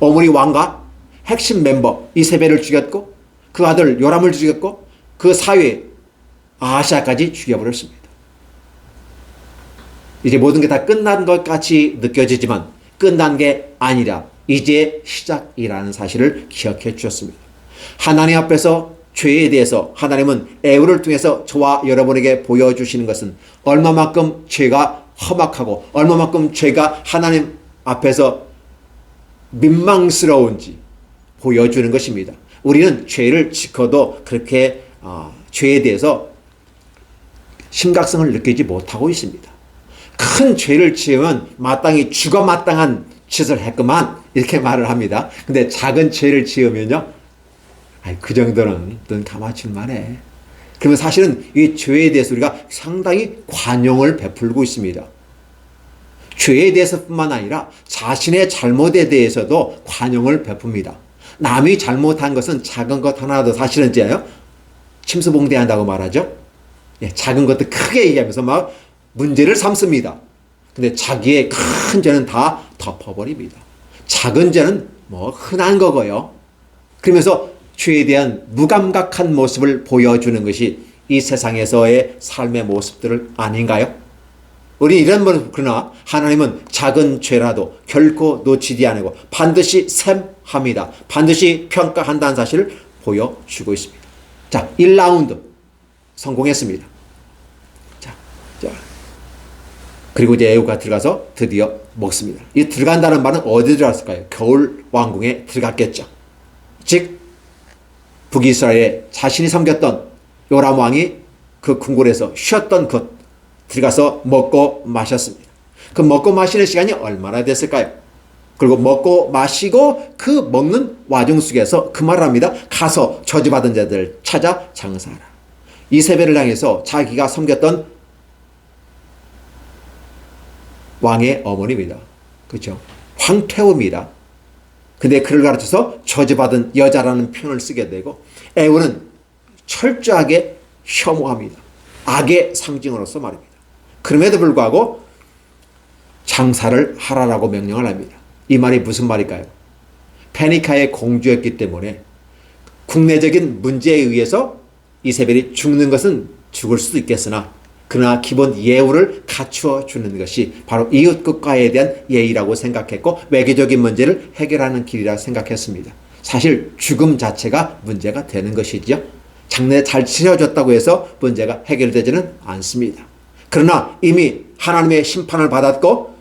어머니 왕과 핵심 멤버 이세벨을 죽였고 그 아들 요람을 죽였고 그 사위 아시아까지 죽여버렸습니다. 이제 모든 게 다 끝난 것 같이 느껴지지만 끝난 게 아니라 이제 시작이라는 사실을 기억해 주셨습니다. 하나님 앞에서 죄에 대해서 하나님은 애우를 통해서 저와 여러분에게 보여주시는 것은 얼마만큼 죄가 험악하고 얼마만큼 죄가 하나님 앞에서 민망스러운지 보여주는 것입니다. 우리는 죄를 지켜도 그렇게 어, 죄에 대해서 심각성을 느끼지 못하고 있습니다. 큰 죄를 지으면 마땅히 죽어 마땅한 짓을 했구만 이렇게 말을 합니다. 근데 작은 죄를 지으면요, 그 정도는 넌 가마칠 만해. 그러면 사실은 이 죄에 대해서 우리가 상당히 관용을 베풀고 있습니다. 죄에 대해서뿐만 아니라 자신의 잘못에 대해서도 관용을 베풉니다. 남이 잘못한 것은 작은 것 하나라도 사실은 이제요 침수봉대한다고 말하죠. 예, 작은 것도 크게 얘기하면서 막 문제를 삼습니다. 근데 자기의 큰 죄는 다 덮어버립니다. 작은 죄는 뭐 흔한 거고요. 그러면서 죄에 대한 무감각한 모습을 보여주는 것이 이 세상에서의 삶의 모습들을 아닌가요? 우리 이런 모습 그러나 하나님은 작은 죄라도 결코 놓치지 않고 반드시 샘합니다. 반드시 평가한다는 사실을 보여주고 있습니다. 자, 1라운드 성공했습니다. 자, 자. 그리고 이제 애우가 들어가서 드디어 먹습니다. 이 들어간다는 말은 어디 들어갔을까요? 겨울 왕궁에 들어갔겠죠. 즉 북이스라엘에 자신이 섬겼던 요람 왕이 그 궁궐에서 쉬었던 곳 들어가서 먹고 마셨습니다. 그 먹고 마시는 시간이 얼마나 됐을까요? 그리고 먹고 마시고 그 먹는 와중 속에서 그 말을 합니다. 가서 저주받은 자들 찾아 장사하라. 이세벨을 향해서 자기가 섬겼던 왕의 어머니입니다. 그렇죠? 황태호입니다. 근데 그를 가르쳐서 저주받은 여자라는 표현을 쓰게 되고 애우는 철저하게 혐오합니다. 악의 상징으로서 말입니다. 그럼에도 불구하고 장사를 하라라고 명령을 합니다. 이 말이 무슨 말일까요? 페니카의 공주였기 때문에 국내적인 문제에 의해서 이세벨이 죽는 것은 죽을 수도 있겠으나 그러나 기본 예우를 갖추어 주는 것이 바로 이웃 국가에 대한 예의라고 생각했고 외교적인 문제를 해결하는 길이라 생각했습니다. 사실 죽음 자체가 문제가 되는 것이죠. 장래 잘 치러졌다고 해서 문제가 해결되지는 않습니다. 그러나 이미 하나님의 심판을 받았고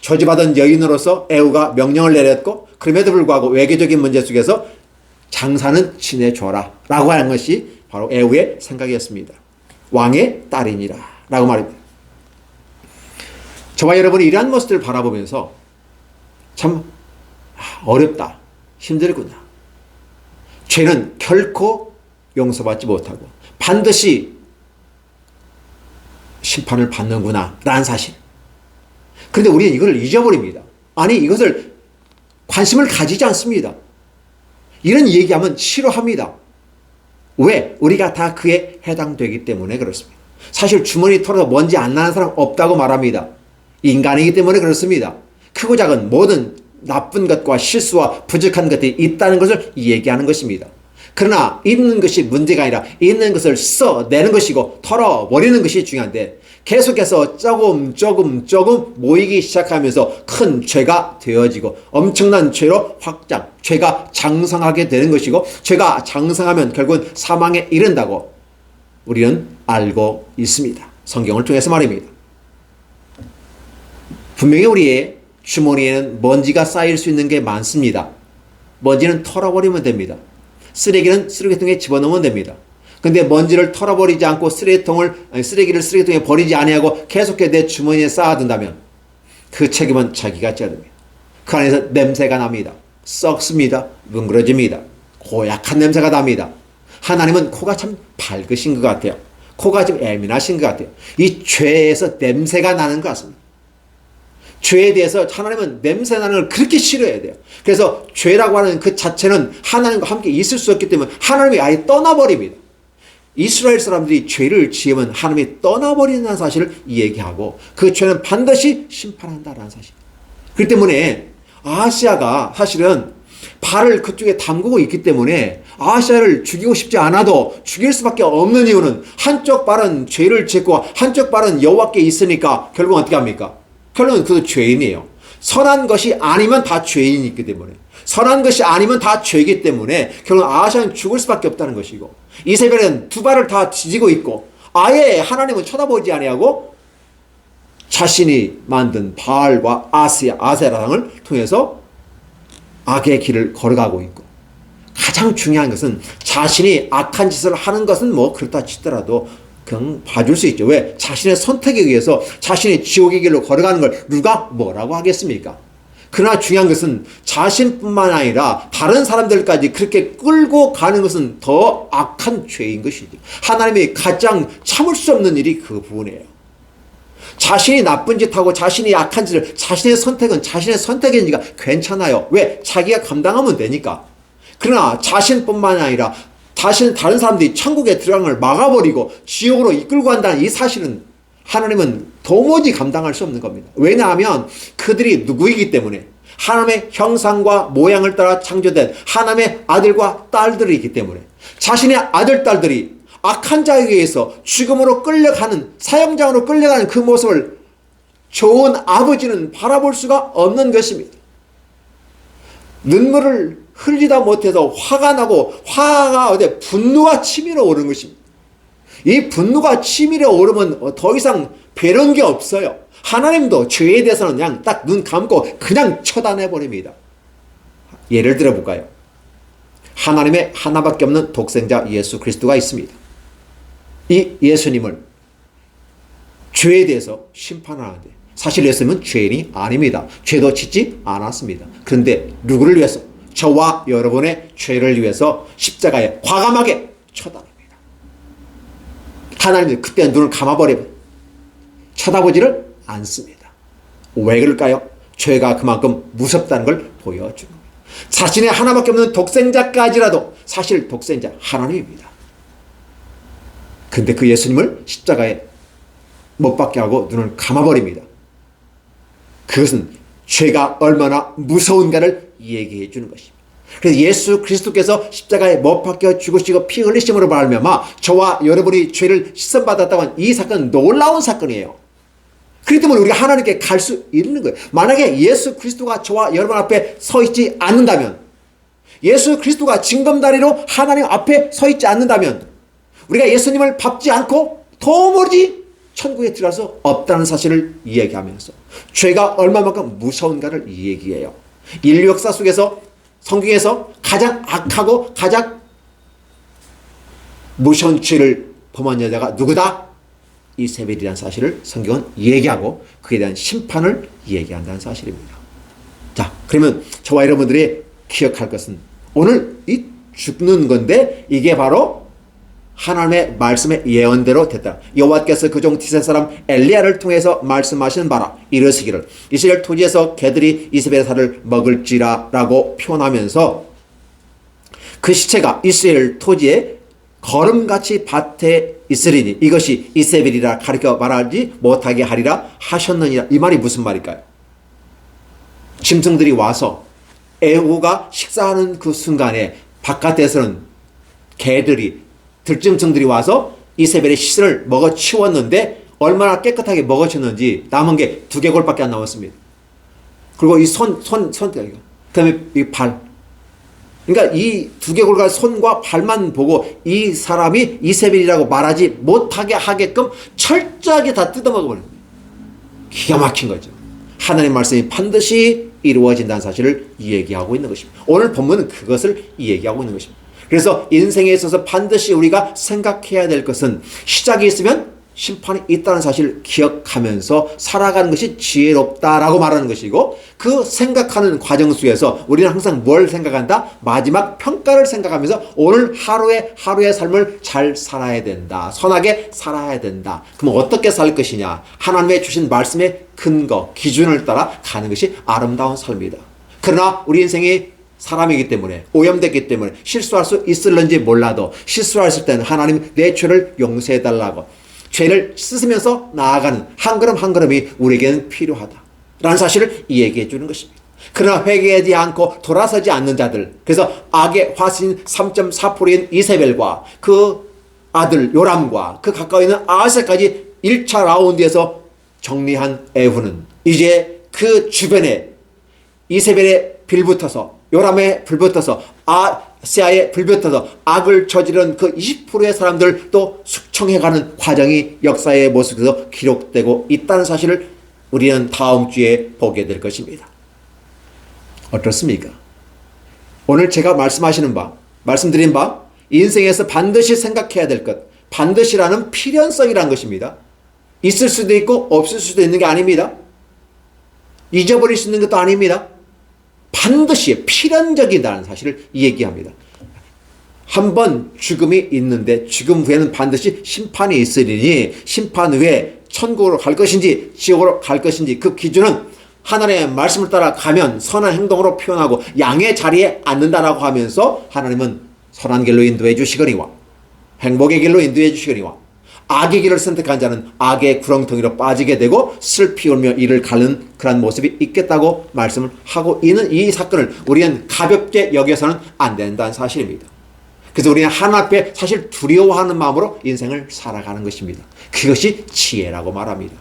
저주받은 여인으로서 애우가 명령을 내렸고 그럼에도 불구하고 외교적인 문제 속에서 장사는 지내줘라 라고 하는 것이 바로 애우의 생각이었습니다. 왕의 딸이니라 라고 말입니다. 저와 여러분이 이러한 모습들을 바라보면서 참 어렵다, 힘들구나. 죄는 결코 용서받지 못하고 반드시 심판을 받는구나 라는 사실. 그런데 우리는 이걸 잊어버립니다. 아니 이것을 관심을 가지지 않습니다. 이런 얘기하면 싫어합니다. 왜? 우리가 다 그에 해당되기 때문에 그렇습니다. 사실 주머니 털어서 먼지 안 나는 사람 없다고 말합니다. 인간이기 때문에 그렇습니다. 크고 작은 모든 나쁜 것과 실수와 부족한 것들이 있다는 것을 얘기하는 것입니다. 그러나 있는 것이 문제가 아니라 있는 것을 써내는 것이고 털어버리는 것이 중요한데 계속해서 조금 조금 조금 모이기 시작하면서 큰 죄가 되어지고 엄청난 죄로 확장, 죄가 장성하게 되는 것이고 죄가 장성하면 결국은 사망에 이른다고 우리는 알고 있습니다. 성경을 통해서 말입니다. 분명히 우리의 주머니에는 먼지가 쌓일 수 있는 게 많습니다. 먼지는 털어버리면 됩니다. 쓰레기는 쓰레기통에 집어넣으면 됩니다. 근데 먼지를 털어버리지 않고 쓰레기통을 아니, 쓰레기를 쓰레기통에 버리지 아니하고 계속해서 내 주머니에 쌓아둔다면 그 책임은 자기가 져야 됩니다. 그 안에서 냄새가 납니다. 썩습니다. 뭉그러집니다. 고약한 냄새가 납니다. 하나님은 코가 참 밝으신 것 같아요. 코가 좀 예민하신 것 같아요. 이 죄에서 냄새가 나는 것 같습니다. 죄에 대해서 하나님은 냄새 나는 걸 그렇게 싫어해야 돼요. 그래서 죄라고 하는 그 자체는 하나님과 함께 있을 수 없기 때문에 하나님이 아예 떠나버립니다. 이스라엘 사람들이 죄를 지으면 하나님이 떠나버린다는 사실을 얘기하고 그 죄는 반드시 심판한다라는 사실. 그렇기 때문에 아시아가 사실은 발을 그쪽에 담그고 있기 때문에 아시아를 죽이고 싶지 않아도 죽일 수밖에 없는 이유는 한쪽 발은 죄를 짓고 한쪽 발은 여호와께 있으니까 결국 어떻게 합니까? 결국은 그도 죄인이에요. 선한 것이 아니면 다 죄인이 있기 때문에 선한 것이 아니면 다 죄이기 때문에 결국 아시아는 죽을 수밖에 없다는 것이고 이세벨은 두 발을 다 뒤지고 있고 아예 하나님은 쳐다보지 아니하고 자신이 만든 바알과 아시아 아세라당을 통해서 악의 길을 걸어가고 있고 가장 중요한 것은 자신이 악한 짓을 하는 것은 뭐 그렇다 치더라도 그냥 봐줄 수 있죠. 왜? 자신의 선택에 의해서 자신이 지옥의 길로 걸어가는 걸 누가 뭐라고 하겠습니까? 그러나 중요한 것은 자신뿐만 아니라 다른 사람들까지 그렇게 끌고 가는 것은 더 악한 죄인 것이죠. 하나님이 가장 참을 수 없는 일이 그 부분이에요. 자신이 나쁜 짓하고 자신이 약한 짓을 자신의 선택은 자신의 선택이니까 괜찮아요. 왜? 자기가 감당하면 되니까. 그러나 자신뿐만 아니라 자신 다른 사람들이 천국에 들어가는 걸 막아버리고 지옥으로 이끌고 간다는 이 사실은 하나님은 도무지 감당할 수 없는 겁니다. 왜냐하면 그들이 누구이기 때문에 하나님의 형상과 모양을 따라 창조된 하나님의 아들과 딸들이기 때문에 자신의 아들, 딸들이 악한 자에 의해서 죽음으로 끌려가는 사형장으로 끌려가는 그 모습을 좋은 아버지는 바라볼 수가 없는 것입니다. 눈물을 흘리다 못해서 화가 나고 화가 어디 분노가 치밀어 오른 것입니다. 이 분노가 치밀어 오르면 더 이상 배는 게 없어요. 하나님도 죄에 대해서는 그냥 딱 눈 감고 그냥 쳐다내 버립니다. 예를 들어 볼까요? 하나님의 하나밖에 없는 독생자 예수 그리스도가 있습니다. 이 예수님을 죄에 대해서 심판하는데 사실 예수님은 죄인이 아닙니다. 죄도 짓지 않았습니다. 그런데 누구를 위해서? 저와 여러분의 죄를 위해서 십자가에 과감하게 쳐다봅니다. 하나님은 그때 눈을 감아버려 쳐다보지를 않습니다. 왜 그럴까요? 죄가 그만큼 무섭다는 걸 보여주는 거예요. 자신의 하나밖에 없는 독생자까지라도 사실 독생자 하나님입니다. 근데 그 예수님을 십자가에 못 박게 하고 눈을 감아버립니다. 그것은 죄가 얼마나 무서운가를 얘기해 주는 것입니다. 그래서 예수 그리스도께서 십자가에 못 박혀 죽으시고 피 흘리심으로 말미암아 저와 여러분이 죄를 씻음 받았다고 한 이 사건은 놀라운 사건이에요. 그렇기 때문에 우리가 하나님께 갈 수 있는 거예요. 만약에 예수 그리스도가 저와 여러분 앞에 서 있지 않는다면 예수 그리스도가 징검다리로 하나님 앞에 서 있지 않는다면 우리가 예수님을 밟지 않고 도무지 천국에 들어가서 없다는 사실을 이야기하면서 죄가 얼마만큼 무서운가를 얘기해요. 인류 역사 속에서 성경에서 가장 악하고 가장 무서운 죄를 범한 여자가 누구다? 이세벨이라는 사실을 성경은 얘기하고 그에 대한 심판을 얘기한다는 사실입니다. 자, 그러면 저와 여러분들이 기억할 것은 오늘 이 죽는 건데 이게 바로 하나님의 말씀의 예언대로 됐다. 여호와께서 그 종 디세 사람 엘리야를 통해서 말씀하시는 바라 이르시기를 이스라엘 토지에서 개들이 이스벨의 살을 먹을지라라고 표현하면서 그 시체가 이스라엘 토지에 걸음같이 밭에 있으리니 이것이 이세벨이라 가르쳐 말하지 못하게 하리라 하셨느니라 이 말이 무슨 말일까요? 짐승들이 와서 에후가 식사하는 그 순간에 바깥에서는 개들이 들짐승들이 와서 이세벨의 시신을 먹어 치웠는데 얼마나 깨끗하게 먹어 치웠는지 남은 게 두 개골밖에 안 남았습니다. 그리고 이 손, 손, 손, 그 다음에 이 발. 그러니까 이 두 개골과 손과 발만 보고 이 사람이 이세벨이라고 말하지 못하게 하게끔 철저하게 다 뜯어먹어버립니다. 기가 막힌 거죠. 하나님 말씀이 반드시 이루어진다는 사실을 얘기하고 있는 것입니다. 오늘 본문은 그것을 얘기하고 있는 것입니다. 그래서 인생에 있어서 반드시 우리가 생각해야 될 것은 시작이 있으면 심판이 있다는 사실을 기억하면서 살아가는 것이 지혜롭다라고 말하는 것이고 그 생각하는 과정 속에서 우리는 항상 뭘 생각한다? 마지막 평가를 생각하면서 오늘 하루의 하루의 삶을 잘 살아야 된다. 선하게 살아야 된다. 그럼 어떻게 살 것이냐? 하나님의 주신 말씀의 근거, 기준을 따라 가는 것이 아름다운 삶이다. 그러나 우리 인생이 사람이기 때문에 오염됐기 때문에 실수할 수 있을런지 몰라도 실수했을 때는 하나님 내 죄를 용서해 달라고 죄를 씻으면서 나아가는 한 걸음 한 걸음이 우리에게는 필요하다. 라는 사실을 얘기해 주는 것입니다. 그러나 회개하지 않고 돌아서지 않는 자들. 그래서 악의 화신 3.4%인 이세벨과 그 아들 요람과 그 가까이 있는 아세까지 1차 라운드에서 정리한 에후는 이제 그 주변에 이세벨에 빌붙어서 요람에 불붙어서 아 세아에 불붙어서 악을 저지른 그 20%의 사람들 또 숙청해가는 과정이 역사의 모습에서 기록되고 있다는 사실을 우리는 다음 주에 보게 될 것입니다. 어떻습니까? 오늘 제가 말씀하시는 바, 말씀드린 바, 인생에서 반드시 생각해야 될 것, 반드시라는 필연성이라는 것입니다. 있을 수도 있고 없을 수도 있는 게 아닙니다. 잊어버릴 수 있는 것도 아닙니다. 반드시 필연적이다는 사실을 얘기합니다. 한번 죽음이 있는데 죽음 후에는 반드시 심판이 있으리니 심판 후에 천국으로 갈 것인지 지옥으로 갈 것인지 그 기준은 하나님의 말씀을 따라 가면 선한 행동으로 표현하고 양의 자리에 앉는다라고 하면서 하나님은 선한 길로 인도해 주시거니와 행복의 길로 인도해 주시거니와 악의 길을 선택한 자는 악의 구렁텅이로 빠지게 되고 슬피 울며 이를 가는 그런 모습이 있겠다고 말씀을 하고 있는 이 사건을 우리는 가볍게 여겨서는 안 된다는 사실입니다. 그래서 우리는 하나 앞에 사실 두려워하는 마음으로 인생을 살아가는 것입니다. 그것이 지혜라고 말합니다.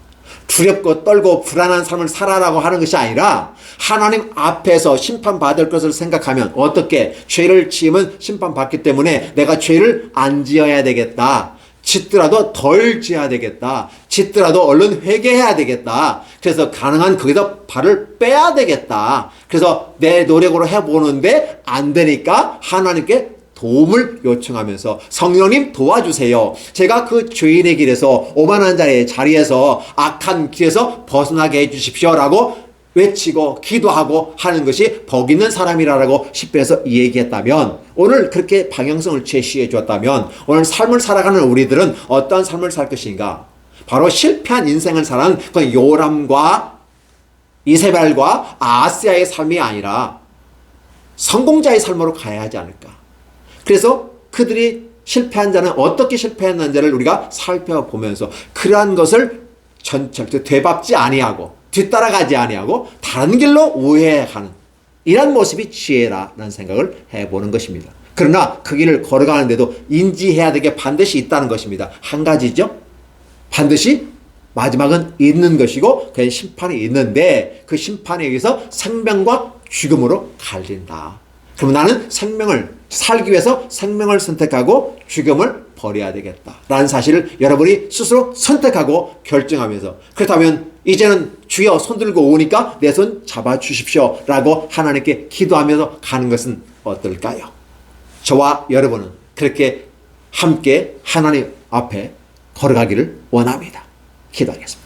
두렵고 떨고 불안한 삶을 살아라고 하는 것이 아니라 하나님 앞에서 심판받을 것을 생각하면 어떻게 죄를 지으면 심판받기 때문에 내가 죄를 안 지어야 되겠다. 짓더라도 덜 지어야 되겠다. 짓더라도 얼른 회개해야 되겠다. 그래서 가능한 거기서 발을 빼야 되겠다. 그래서 내 노력으로 해보는데 안 되니까 하나님께 도움을 요청하면서 성령님 도와주세요. 제가 그 죄인의 길에서 오만한 자의 자리에서 악한 길에서 벗어나게 해주십시오라고 외치고 기도하고 하는 것이 복 있는 사람이라고 10배에서 얘기했다면 오늘 그렇게 방향성을 제시해 주었다면 오늘 삶을 살아가는 우리들은 어떤 삶을 살 것인가? 바로 실패한 인생을 살아는 그 요람과 이세벨과 아스야의 삶이 아니라 성공자의 삶으로 가야 하지 않을까? 그래서 그들이 실패한 자는 어떻게 실패했는지를 우리가 살펴보면서 그러한 것을 전철 되밟지 아니하고 뒤따라가지 아니하고 다른 길로 우회하는 이런 모습이 지혜라는 생각을 해보는 것입니다. 그러나 그 길을 걸어가는데도 인지해야 될게 반드시 있다는 것입니다. 한 가지죠. 반드시 마지막은 있는 것이고 그 심판이 있는데 그 심판에 의해서 생명과 죽음으로 갈린다. 그럼 나는 생명을 살기 위해서 생명을 선택하고 죽음을 버려야 되겠다. 라는 사실을 여러분이 스스로 선택하고 결정하면서 그렇다면 이제는 주여 손 들고 오니까 내 손 잡아 주십시오. 라고 하나님께 기도하면서 가는 것은 어떨까요? 저와 여러분은 그렇게 함께 하나님 앞에 걸어가기를 원합니다. 기도하겠습니다.